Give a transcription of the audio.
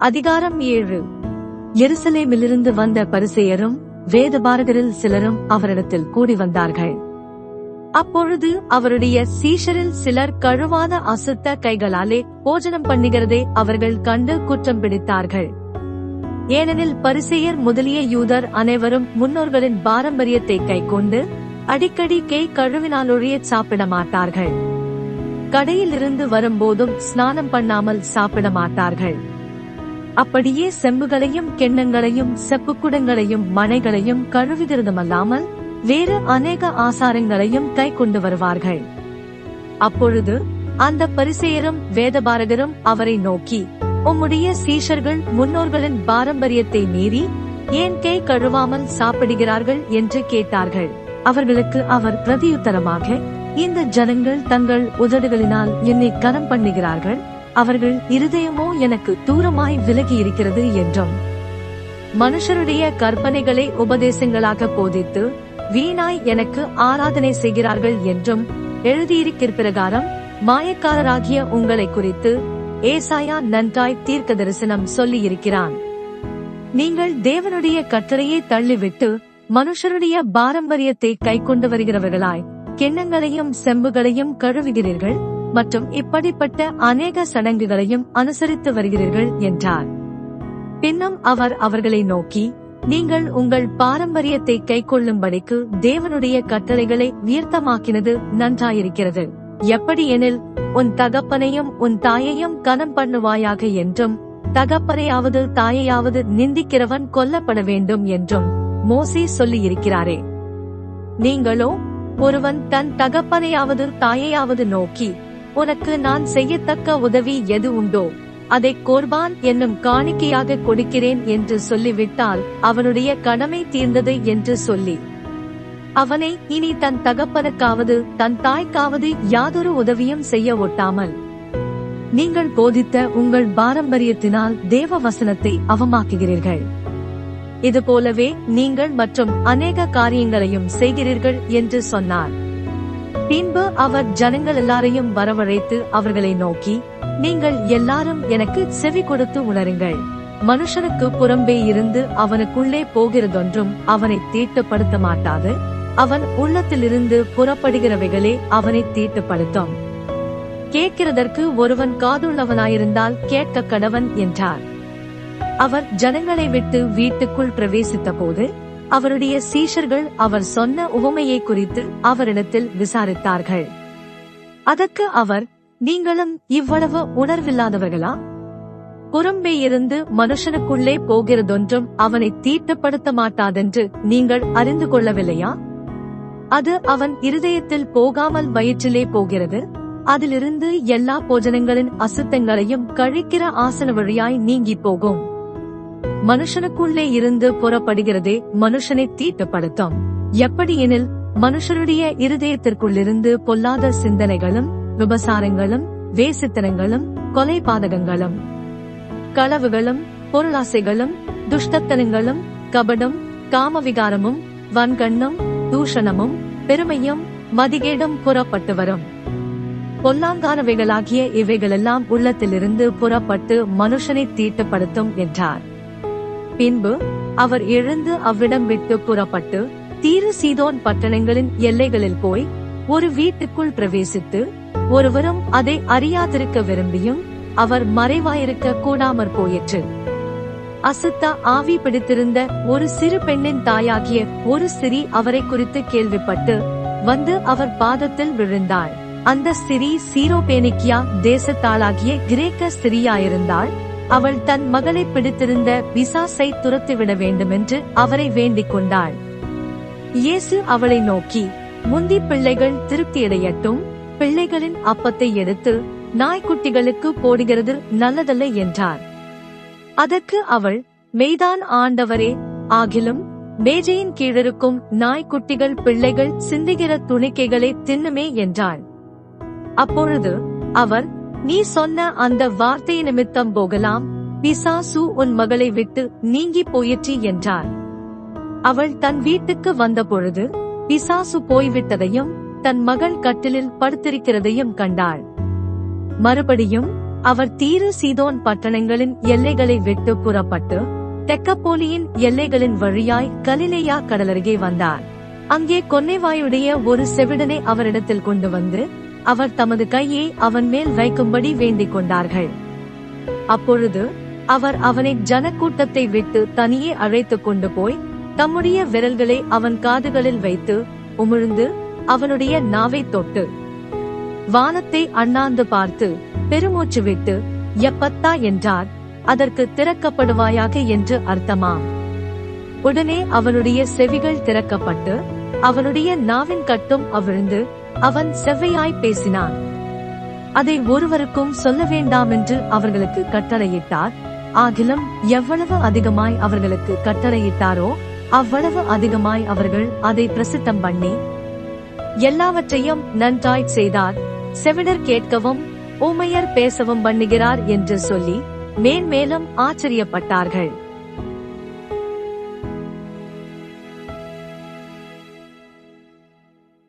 அதிகாரம் ஏழு. எருசலேமிலிருந்து வந்த பரிசேயரும் வேதபாரகரில் சிலரும் அவரிடத்தில் கூடி வந்தார்கள். அப்பொழுது அவருடைய சீஷரில் சிலர் கழுவாத அசுத்த கைகளாலே போஜனம் பண்ணுகிறதை அவர்கள் கண்டு குற்றம் பிடித்தார்கள். ஏனெனில் பரிசெயர் முதலிய யூதர் அனைவரும் முன்னோர்களின் பாரம்பரியத்தை கைக்கொண்டு அடிக்கடி கை கழுவினாலொழிய சாப்பிட மாட்டார்கள். கடையில் இருந்து வரும்போதும் ஸ்நானம் பண்ணாமல் சாப்பிட மாட்டார்கள். அப்படியே செம்புகளையும் கிண்ணங்களையும் செப்புக்குடங்களையும் மனைகளையும் கழுவுகிறதுமல்லாமல் வேறு அநேக ஆசாரங்களையும் கை கொண்டு வருவார்கள். அப்பொழுது அந்த பரிசெயரும் வேதபாரகரும் அவரை நோக்கி உம்முடைய சீஷர்கள் முன்னோர்களின் பாரம்பரியத்தை மீறி ஏன் கை கழுவாமல் சாப்பிடுகிறார்கள்? என்று கேட்டார்கள். அவர்களுக்கு அவர் பிரதியுத்தரமாக இந்த ஜனங்கள் தங்கள் உதடுகளினால் என்னை கரம் பண்ணுகிறார்கள் அவர்கள் இருதயமோ எனக்கு தூரமாய் விலகி இருக்கிறது என்றும். மனுஷருடைய கற்பனைகளை உபதேசங்களாக போதித்து வீணாய் எனக்கு ஆராதனை செய்கிறார்கள் என்றும் எழுதியிருக்கிற பிரகாரம் மாயக்காரராகிய உங்களை குறித்து ஏசாயா நன்றாய் தீர்க்க தரிசனம் சொல்லியிருக்கிறான். நீங்கள் தேவனுடைய கட்டளையை தள்ளிவிட்டு மனுஷருடைய பாரம்பரியத்தை கைக்கொண்டு வருகிறவர்களாய் கிண்ணங்களையும் செம்புகளையும் கழுவுகிறீர்கள் மற்றும் இப்படிப்பட்ட அநேக சடங்குகளையும் அனுசரித்து வருகிறீர்கள் என்றார். பின்னும் அவர் அவர்களை நோக்கி நீங்கள் உங்கள் பாரம்பரியத்தை கைக்கொள்ளும்படிக்கு தேவனுடைய கட்டளைகளை உயர்த்தமாக்கினது நன்றாயிருக்கிறது. எப்படி எனில் உன் தகப்பனையும் உன் தாயையும் கனம் பண்ணுவாயாக என்றும் தகப்பனையாவது தாயையாவது நிந்திக்கிறவன் கொல்லப்பட வேண்டும் என்றும் மோசே சொல்லியிருக்கிறாரே. நீங்களோ ஒருவன் தன் தகப்பனையாவது தாயையாவது நோக்கி உனக்கு நான் செய்யத்தக்க உதவி எது உண்டோ அதை கோர்பான் என்னும் காணிக்கையாக கொடுக்கிறேன் என்று சொல்லிவிட்டால் அவனுடைய கடமை தீர்ந்தது என்று சொல்லி. அவனை இனி தன் தகப்பனுக்காவது தன் தாய்க்காவது யாதொரு உதவியும் செய்ய ஒட்டாமல். நீங்கள் போதித்த உங்கள் பாரம்பரியத்தினால் தேவ வசனத்தை அவமாக்குகிறீர்கள். இது போலவே நீங்கள் மற்றும் அநேக காரியங்களையும் செய்கிறீர்கள் என்று சொன்னார். பின்பு அவர் ஜனங்கள் எல்லாரையும் வரவழைத்து அவர்களை நோக்கி நீங்கள் எல்லாரும் எனக்கு செவி கொடுத்து உணருங்கள். மனுஷனுக்கு புறம்பே இருந்து அவனுக்குள்ளே போகிறதொன்றும் அவனை தீட்டுப்படுத்த மாட்டாது அவன் உள்ளத்திலிருந்து புறப்படுகிறவைகளே அவனை தீட்டுப்படுத்தும். கேட்கிறதற்கு ஒருவன் காதுள்ளவனாயிருந்தால் கேட்க கடவன் என்றார். அவர் ஜனங்களை விட்டு வீட்டுக்குள் பிரவேசித்த போது அவருடைய சீஷர்கள் அவர் சொன்ன உவமையை குறித்து அவரிடத்தில் விசாரித்தார்கள். அதற்கு அவர் நீங்களும் இவ்வளவு உணர்வில்லாதவர்களா? புறம்பே இருந்து மனுஷனுக்குள்ளே போகிறதொன்றும் அவனை தீட்டப்படுத்த மாட்டாதென்று நீங்கள் அறிந்து கொள்ளவில்லையா? அது அவன் இருதயத்தில் போகாமல் வயிற்றிலே போகிறது? அதிலிருந்து எல்லா போஜனங்களின் அசுத்தங்களையும் கழிக்கிற ஆசன வழியாய் நீங்கி போகும். மனுஷனுக்குள்ளே இருந்து புறப்படுகிறதே மனுஷனை தீட்டுப்படுத்தும். எப்படியெனில் மனுஷருடைய இருதயத்திற்குள்ளிருந்து பொல்லாத சிந்தனைகளும் விபசாரங்களும் வேசித்தனங்களும் கொலை பாதகங்களும் களவுகளும் பொருளாசைகளும் துஷ்டத்தனங்களும் கபடம் காமவிகாரமும் வன்கண்ணும் தூஷணமும் பெருமையும் மதிகேடும் புறப்பட்டு வரும். பொல்லாங்கானவைகளாகிய இவைகளெல்லாம் உள்ளத்திலிருந்து புறப்பட்டு மனுஷனை தீட்டுப்படுத்தும் என்றார். பின்பு அவர் எழுந்து அவ்விடம் விட்டு புறப்பட்டு தீரு சீதோன் பட்டணங்களின் எல்லைகளில் போய் ஒரு வீட்டுக்குள் பிரவேசித்து ஒருவரும் அதை அறியாதிருக்க விரும்பியும் அவர் மறைவாயிருக்க கூடாமற் போயிற்று. அசுத்த ஆவி பிடித்திருந்த ஒரு சிறு பெண்ணின் தாயாகிய ஒரு சிறி அவரை குறித்து கேள்விப்பட்டு வந்து அவர் பாதத்தில் விழுந்தாள். அந்த சிறி சீரோபேனிக்கியா தேசத்தாளாகிய கிரேக்க சிறியாயிருந்தாள் அவள் தன் மகளை பிடித்திருந்த பிசாசை துரத்திவிட வேண்டுமென்று அவரை வேண்டிக் கொண்டாள். இயேசு அவளை நோக்கி முந்தி பிள்ளைகள் திருப்தியடையட்டும் பிள்ளைகளின் அப்பத்தை எடுத்து நாய்க்குட்டிகளுக்கு போடுகிறது நல்லதல்ல என்றார். அதற்கு அவள் மெய்தான் ஆண்டவரே ஆகிலும் மேஜையின் கீழிருக்கும் நாய்க்குட்டிகள் பிள்ளைகள் சிந்துகிற துணிக்கைகளை தின்னுமே என்றாள். அப்பொழுது அவர் நீ சொன்ன அந்த வார்த்தை நிமித்தம் போகலாம். பிசாசு உன் மகளை விட்டு நீங்கி போயிற்று என்றார். அவள் தன் வீட்டுக்கு வந்தபொழுது பிசாசு போய்விட்டதையும் தன் மகள் கட்டிலில் படுத்திருக்கிறதையும் கண்டாள். மறுபடியும் அவர் தீரு சீதோன் பட்டணங்களின் எல்லைகளை விட்டு புறப்பட்டு தெக்கப்போலியின் எல்லைகளின் வழியாய் கலிலேயா கடலருகே வந்தார். அங்கே கொன்னைவாயுடைய ஒரு செவிடனை அவரிடத்தில் கொண்டு வந்து அவர் தமது கையை அவன் மேல் வைக்கும்படி வேண்டிக் கொண்டார்கள் அப்பொழுது அவர் அவனை ஜனக்கூட்டத்தை விட்டு தனியே அழைத்துக் கொண்டு போய் தம்முடைய விரல்களை அவன் காதுகளில் வைத்து உமிழ்ந்து அவனுடைய நாவை தொட்டு வானத்தை அண்ணாந்து பார்த்து பெருமூச்சு விட்டு எப்பத்தா என்றார் அதற்கு திறக்கப்படுவாயாக என்று அர்த்தமா உடனே அவனுடைய செவிகள் திறக்கப்பட்டு அவனுடைய நாவின் கட்டும் அவிழ்ந்து அவன் செவ்வையாய் பேசினான். அதை ஒருவருக்கும் சொல்ல வேண்டாம் என்று அவர்களுக்கு கட்டளையிட்டார். ஆகிலும் எவ்வளவு அதிகமாய் அவர்களுக்கு கட்டளையிட்டாரோ அவ்வளவு அதிகமாய் அவர்கள் அதை பிரசித்தம் பண்ணி எல்லாவற்றையும் நன்றாய் செய்தார். செவிடர் கேட்கவும் ஊமையர் பேசவும் பண்ணுகிறார் என்று சொல்லி மேன்மேலும் ஆச்சரியப்பட்டார்கள்.